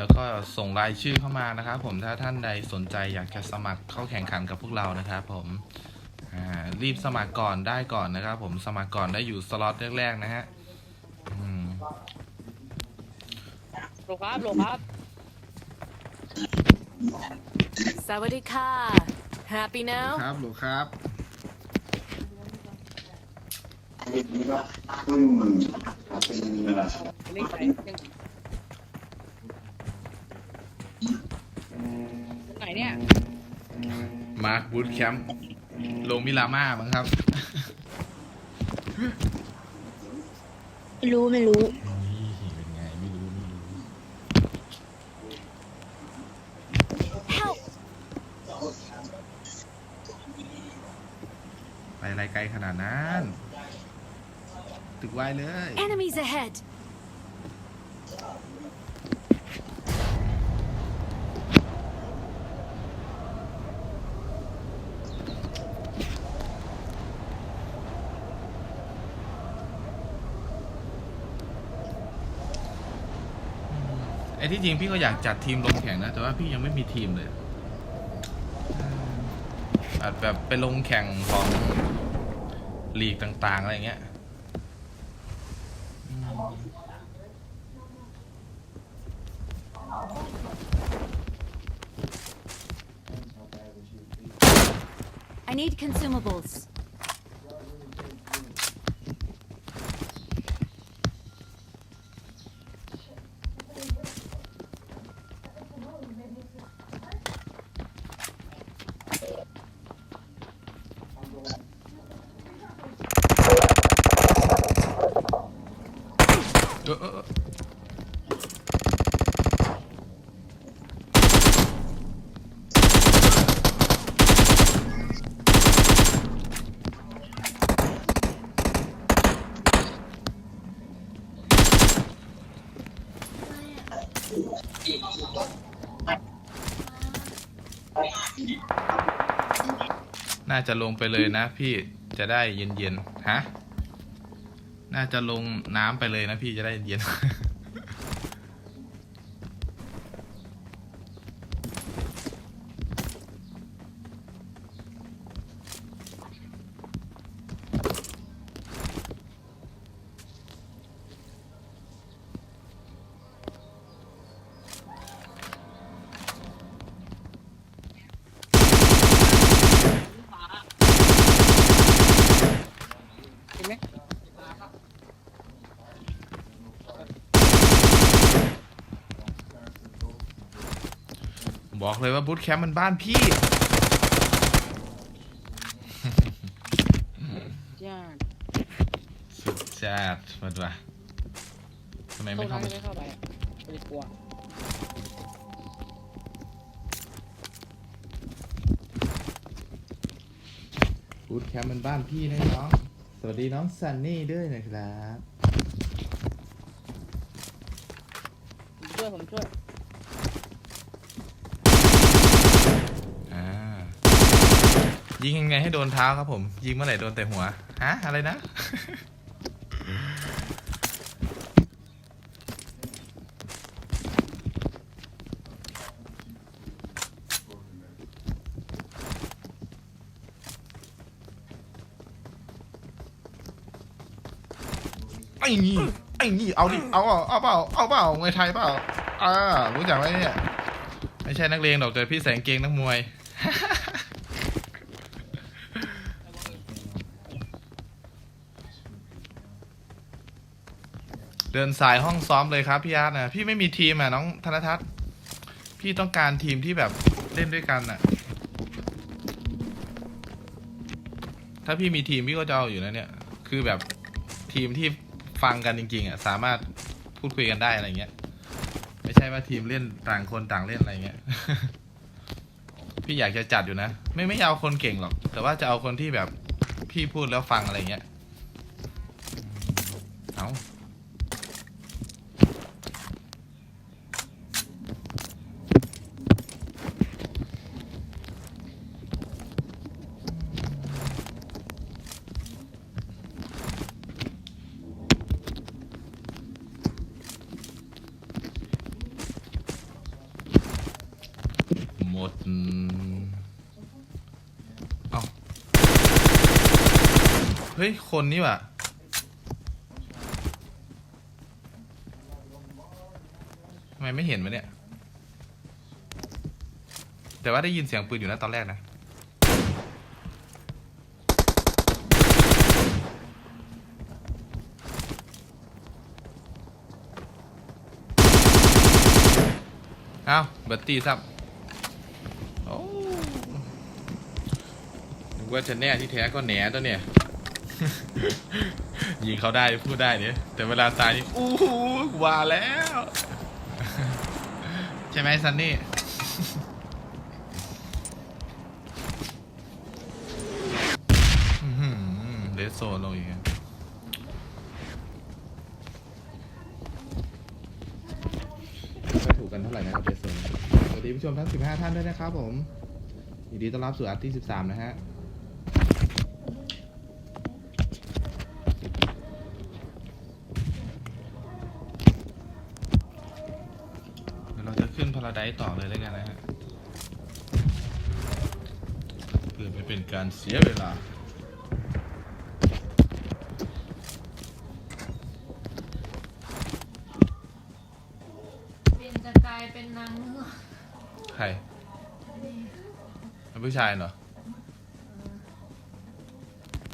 แล้วก็ส่งรายชื่อเข้ามานะครับ ผมถ้าท่านใดสนใจอยากจะสมัครเข้าแข่งขันกับพวกเรานะครับผมอ่ารีบสมัครก่อนได้ก่อนนะครับ ผมสมัครก่อนได้อยู่สล็อตแรกๆนะฮะอืมโลครับโลครับ สวัสดีค่ะ Happy now ครับหลครับเล่นไป เนี่ยมาร์คบูทแคมป์ลงมิลาม่ามั้งครับ ไม่รู้ไม่รู้ นี่เป็นไงไม่รู้ไม่รู้ Help ไปอะไรไกลขนาดนั้น ตึกไวเลย enemies ahead ไอ้ที่จริงพี่ก็อยากจัดทีมลงแข่งนะ แต่ว่าพี่ยังไม่มีทีมเลยอาจแบบไปลงแข่งของลีกต่าง ๆ อะไรเงี้ย I need consumables น่าจะลงไปเลยนะพี่จะได้เย็นๆฮะน่าจะลงน้ำไปเลยนะพี่จะได้เย็น บอกเลยว่าบูธแคมป์มันบ้านพี่ย่าสุดจัดหมดว่ะทำไมเข้าไม่ได้เข้ามาไม่เข้าไป ไม่ได้กลัวบูธแคมป์มันบ้านพี่นะน้อง สวัสดีน้องซันนี่ด้วยนะครับผมช่วยผมช่วย อ่า ยิงยังไงให้โดนเท้าครับผม ยิงเมื่อไหร่โดนแต่หัว ฮะ อะไรนะ ไอ้นี่ ไอ้นี่ เอาดิ เอาเอาเอาเปล่า เอาเปล่ามวยไทยเปล่า อ่า รู้จักไหมเนี่ย ไม่ใช่นักเลงหรอกแต่พี่แสงเกงนักมวย เดินสายห้องซ้อมเลยครับพี่อาร์ตนะพี่ไม่มีทีมอะน้องธนทัศน์พี่ต้องการทีมที่แบบเล่นด้วยกันอะ ถ้าพี่มีทีมพี่ก็จะเอาอยู่นะเนี่ย คือแบบทีมที่ฟังกันจริง ๆอะสามารถพูดคุยกันได้อะไรเงี้ย ไม่ใช่ว่าทีมเล่นต่างคนต่างเล่นอะไรเงี้ย พี่อยากจะจัดอยู่นะ ไม่ไม่เอาคนเก่งหรอก แต่ว่าจะเอาคนที่แบบพี่พูดแล้วฟังอะไรเงี้ย เอา มดอืมเอ้า เฮ้ย คนนี่ว่ะทำไมไม่เห็นวะเนี่ย แต่ว่าได้ยินเสียงปืนอยู่นะตอนแรกนะ เอ้าเบิร์ตตี้ซับโอ้นึก ว่าจะแน่ที่แท้ก็แหนตัวเนี่ย ยิงเขาได้พูดได้เนี่ยแต่เวลาตายนี่อู้หูว่าแล้ว ใช่ไหมซันนี่เลสโซนลงอีกอะถูกกันเท่าไหร่นะครับเลสโซนสวัสดีผู้ชมทั้ง 15 ท่านด้วยนะครับผมยินดีต้อนรับสู่อาร์ตี้13 นะฮะ เดี๋ยวเราจะขึ้นพาราไดซ์ต่อเลยแล้วกันนะฮะเพื่อไม่เป็นการเสียเวลาเปลี่ยนจะกลายเป็นนางเงือกใครเป็นผู้ชายเหรอ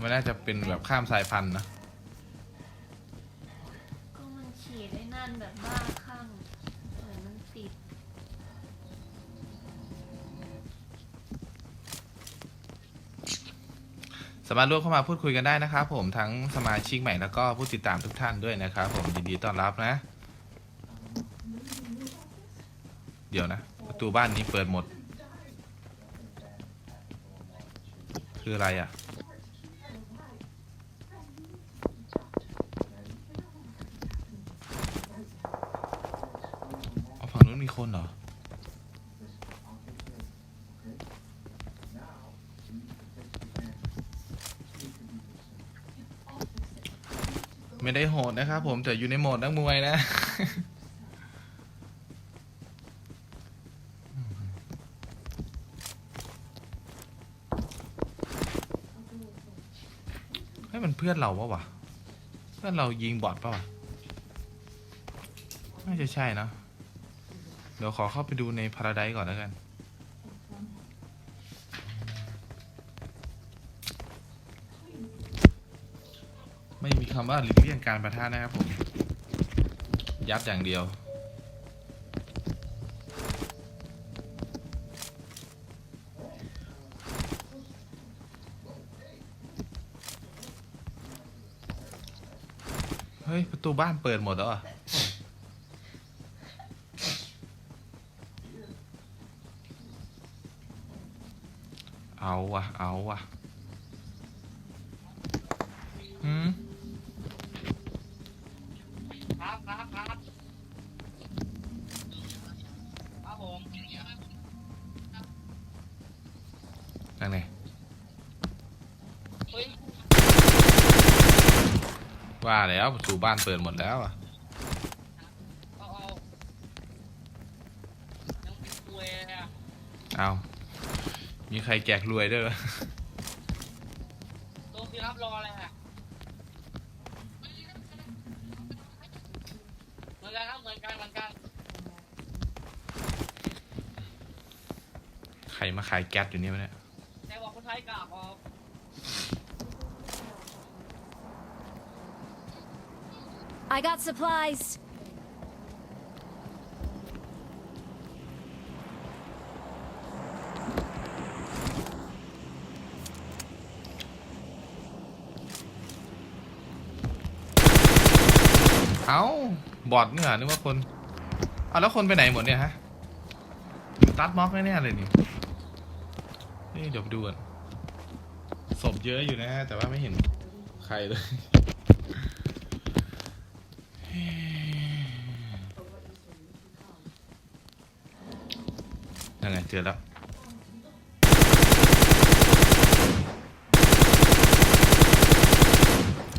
มันน่าจะเป็นแบบข้ามสายพันธุ์นะ สามารถร่วมเข้ามาพูดคุยกันได้นะครับผมทั้งสมาชิกใหม่แล้วก็ผู้ติดตามทุกท่านด้วยนะครับผมยินดีต้อนรับนะ เดี๋ยวนะประตูบ้านนี้เปิดหมด คืออะไรอะเอาฝั่งนู้นมีคนเหรอ ไม่ได้โหดนะครับผมแต่อยู่ในโหมดนักมวยนะ ให้มันเพื่อนเราปะวะ เพื่อนเรายิงบอดปะวะ น่าจะใช่นะ เดี๋ยวขอเข้าไปดูในพาราไดก่อนแล้วกัน ไม่มีคำว่าหลีกเลี่ยงการประทะนะครับผม ยัดอย่างเดียว เฮ้ย ประตูบ้านเปิดหมดแล้วอะเอาวะเอาวะ ว่าแล้วประตูบ้านเปิดหมดแล้วอะเอาเอายังเป็นตัวอะเอามีใครแจกรวยด้วยเหรอตัวพี่ครับรออะไรฮะเหมือนกันครับเหมือนกันเหมือนกันใครมาขายแก๊สอยู่นี่วะเนี่ยแต่บอกคนไทยกราบออก I got supplies เอาบอดเนี่ยนึกว่าคน เอาแล้วคนไปไหนหมดเนี่ยฮะตัดม็อกแน่ๆเลยนี่ นี่เดี๋ยวไปดูก่อนศพเยอะอยู่นะฮะ แต่ว่าไม่เห็นใครเลย นั่นไงเจอแล้ว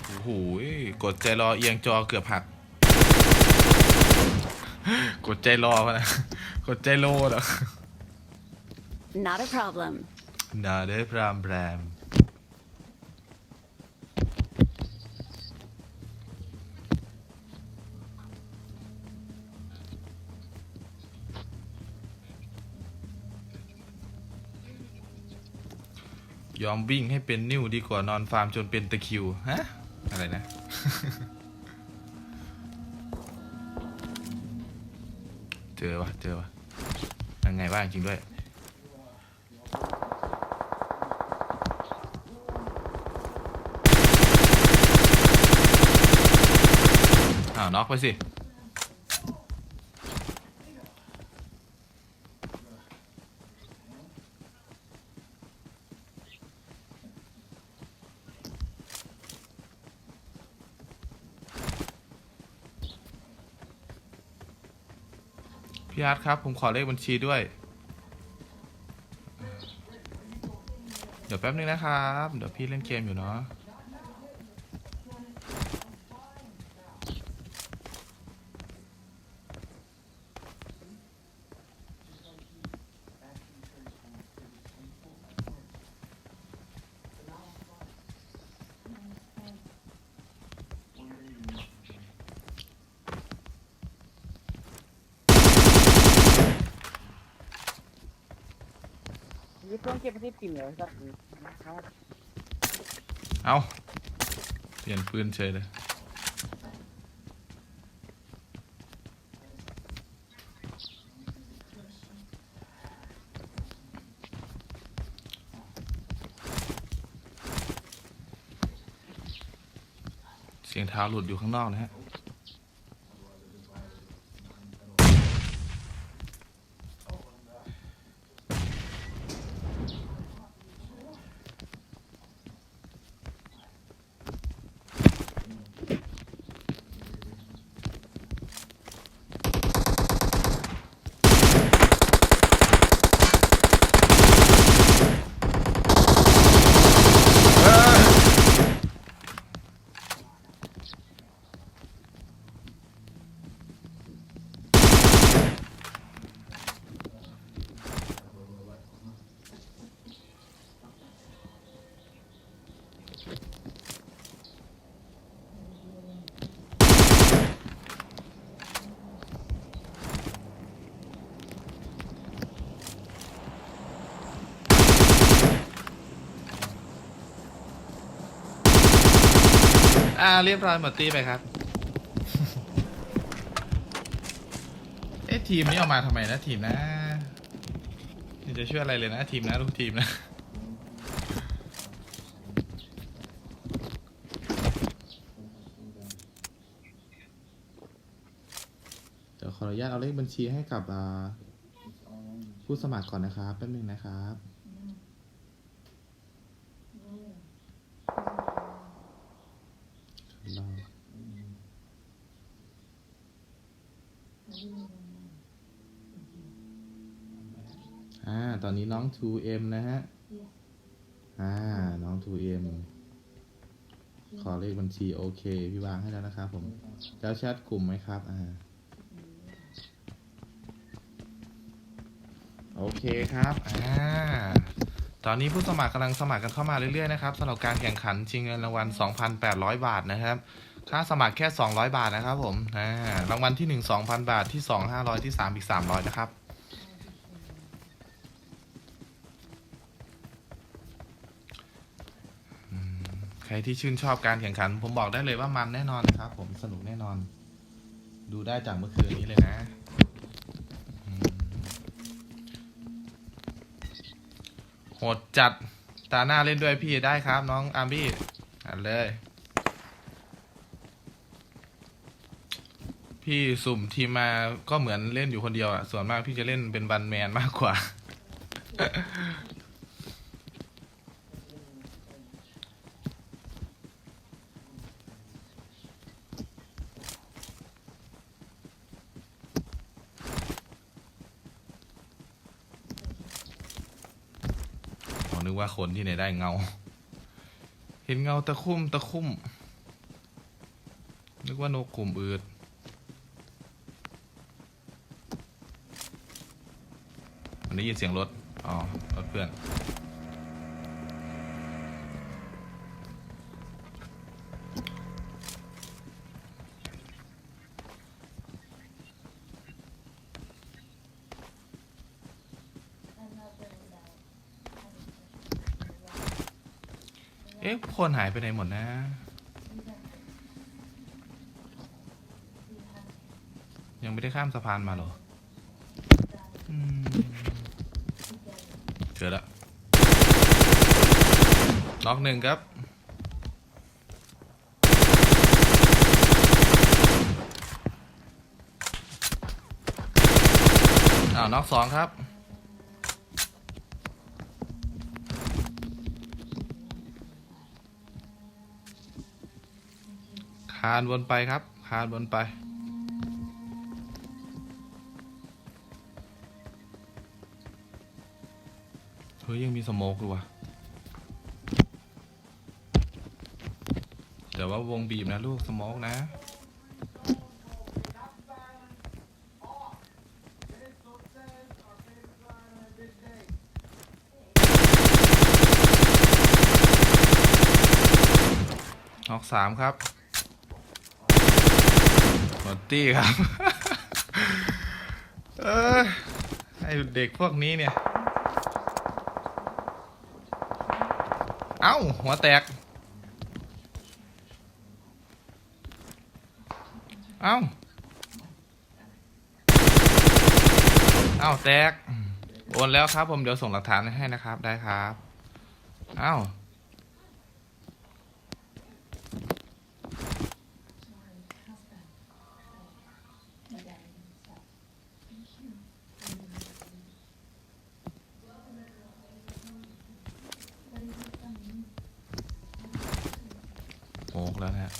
โอ้โหกดใจรอเอียงจอเกือบหัก กดใจรอมานะกดใจโลเหรอ Not a problem. นาเดพรามแบรม ยอมวิ่งให้เป็นนิ้วดีกว่านอนฟาร์มจนเป็นตะคิว ฮะ อะไรนะ เจอวะเจอวะยังไงบ้างจริงด้วยอ้าวน็อกไปสิ พี่อาร์ตครับ ผมขอเลขบัญชีด้วย เดี๋ยวแป๊บนึงนะครับ เดี๋ยวพี่เล่นเกมอยู่เนาะ ยึดเครื่องเก็บที่ปิ่มเลยครับนะครับเอาเปลี่ยนปืนเฉยเลยเสียงเท้าหลุดอยู่ข้างนอกนะฮะ อ่า เรียบร้อยหมดตีไปครับ เอ๊ะทีมนี้เอามาทำไมนะทีมนะนี่จะช่วยอะไรเลยนะทีมนะลูกทีมนะ เดี๋ยวขออนุญาตเอาเลขบัญชีให้กับอ่าผู้สมัครก่อนนะครับแป๊บนึงนะครับ อ่า ตอนนี้น้อง 2M นะฮะ อ่า น้อง 2M ขอเลขบัญชี โอเค พี่วางให้แล้วนะครับผม แล้วแชทกลุ่มไหมครับ อ่า โอเคครับ อ่า ตอนนี้ผู้สมัครกำลังสมัครกันเข้ามาเรื่อยๆนะครับสำหรับการแข่งขันชิงเงินรางวัล 2,800 บาทนะครับ ค่าสมัครแค่ 200 บาทนะครับผมอ่ารางวัลที่ 1 2,000 บาทที่ 2 500 ที่ 3 อีก 300 นะครับ ใครที่ชื่นชอบการแข่งขัน ผมบอกได้เลยว่ามันแน่นอนนะครับ ผมสนุกแน่นอน ดูได้จากเมื่อคืนนี้เลยนะโหดจัดตาหน้าเล่นด้วยพี่ได้ครับ น้องอาร์บี้อัดเลย พี่สุ่มทีมมาก็เหมือนเล่นอยู่คนเดียวอะ ส่วนมากพี่จะเล่นเป็นบันแมนมากกว่า ผมนึกว่าคนที่ไหนได้เงา เห็นเงาตะคุ่มตะคุ่ม นึกว่านกกลุ่มอืดมัน ได้ยินเสียงรถ อ๋อ รถเพื่อน เอ๊ะคนหายไปไหนหมดนะ ยังไม่ได้ข้ามสะพานมาเหรอ เจอแล้วล็อกหนึ่งครับอ้าวน็อกสองครับคานวนไปครับ คานวนไป เฮ้ยยังมีสโมกอยู่วะเดี๋ยวว่าวงบีบนะลูกสโมกนะออกสามครับหมดตี้ครับ เออไอเด็กพวกนี้เนี่ย อ้าหัวแตก เอ้า เอ้าแตก โอนแล้วครับผมเดี๋ยวส่งหลักฐานให้นะครับได้ครับ เอ้า โอกแล้วนะฮะ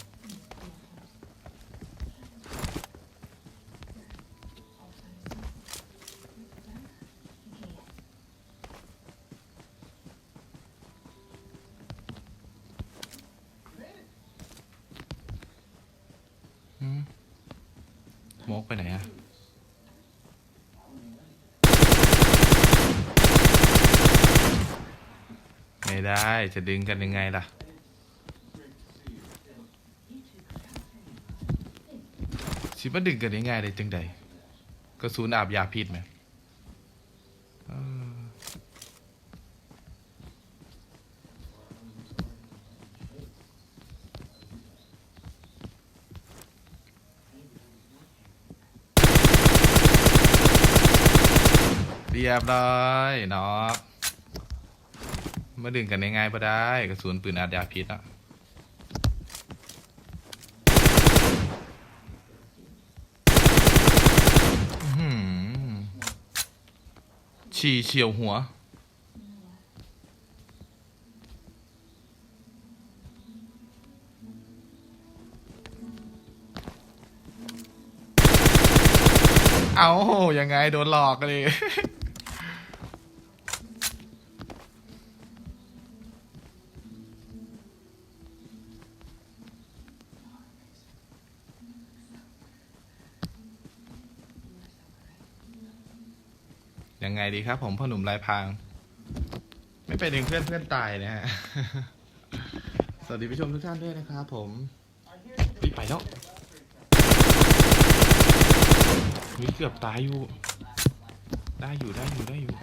อืมโมก ไปไหนอะไม่ได้ จะดึงกันยังไงล่ะสิมาดึงกันยังไงเลยจังใดกระสุนอาบยาพิษไหม เรียบร้อยเนาะมาดึงกันง่ายปะได้กระสุนปืนอาบยาพิษอะฉี่เฉียวหัว เอายังไงโดนหลอกเลย ยังไงดีครับผมพ่อหนุ่มลายพราง ไม่ไปดึงเพื่อนเพื่อนตายนะฮะ สวัสดีผู้ชมทุกท่านด้วยนะครับผมปีไปแล้ววิเกือบตายอยู่ ได้อยู่ได้อยู่ได้อยู่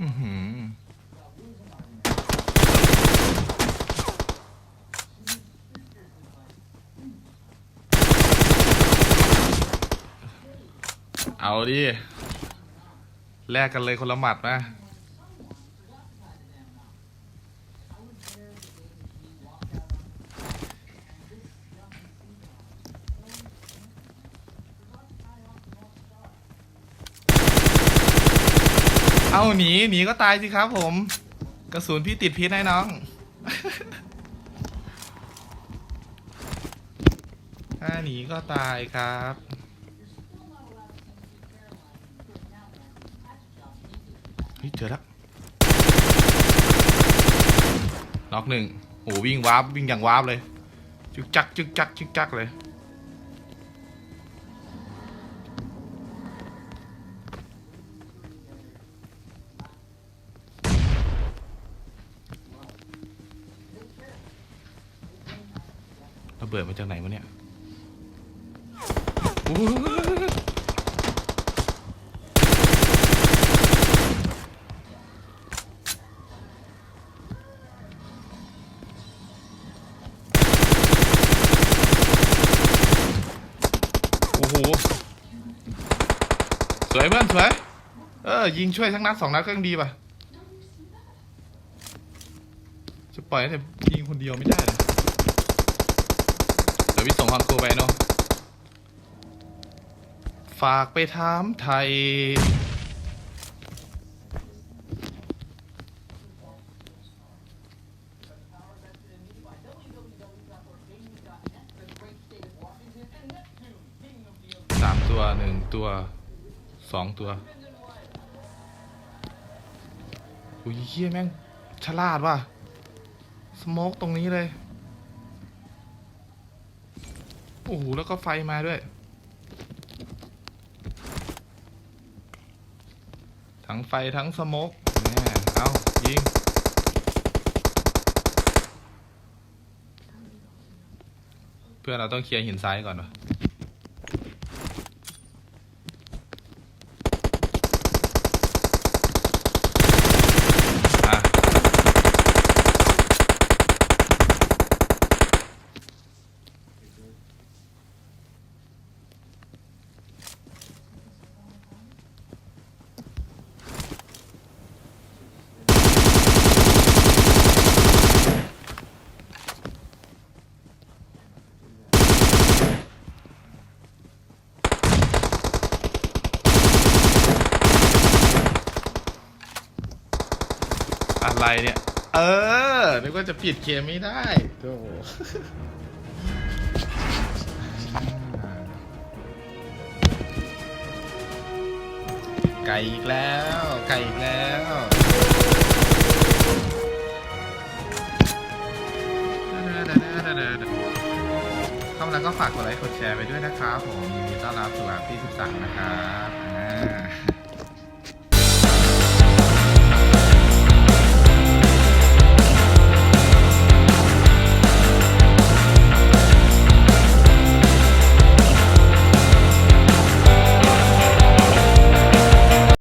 อือหือ เอาดิ แลกกันเลยคนละหมัดนะเอาหนีหนีก็ตายสิครับผม กระสุนพี่ติดพิษให้น้อง ถ้าหนีก็ตายครับ เฮ้ย เจอแล้ว น็อกหนึ่งโอ้วิ่งวาร์ปวิ่งอย่างวาร์ปเลย จึกจักจึกจักจึกจักเลย ระเบิดมาจากไหนวะเนี่ย ออยิงช่วยทั้งนัดสองนัดก็ยังดีป่ะ จะปล่อยให้แต่ยิงคนเดียวไม่ได้เลยเดี๋ยวพี่ส่งฮอนโคไปเนาะฝากไปถามไทย สามตัวหนึ่งตัวสองตัว อุ้ยเฮียแม่งฉลาดว่ะ สโมกตรงนี้เลย โอ้โห แล้วก็ไฟมาด้วย ทั้งไฟทั้งสโมกแน่เอายิง เพื่อนเราต้องเคลียร์หินซ้ายก่อนว่ะ อะไรเนี่ย เออนึกว่าจะปิดเกมไม่ได้โธ่ไก่อีกแล้ว ไก่อีกแล้ว เข้ามาแล้วก็ฝากกดไลค์กดแชร์ไปด้วยนะครับผมยินดีต้อนรับสู่อาร์ที่13 นะครับอ่า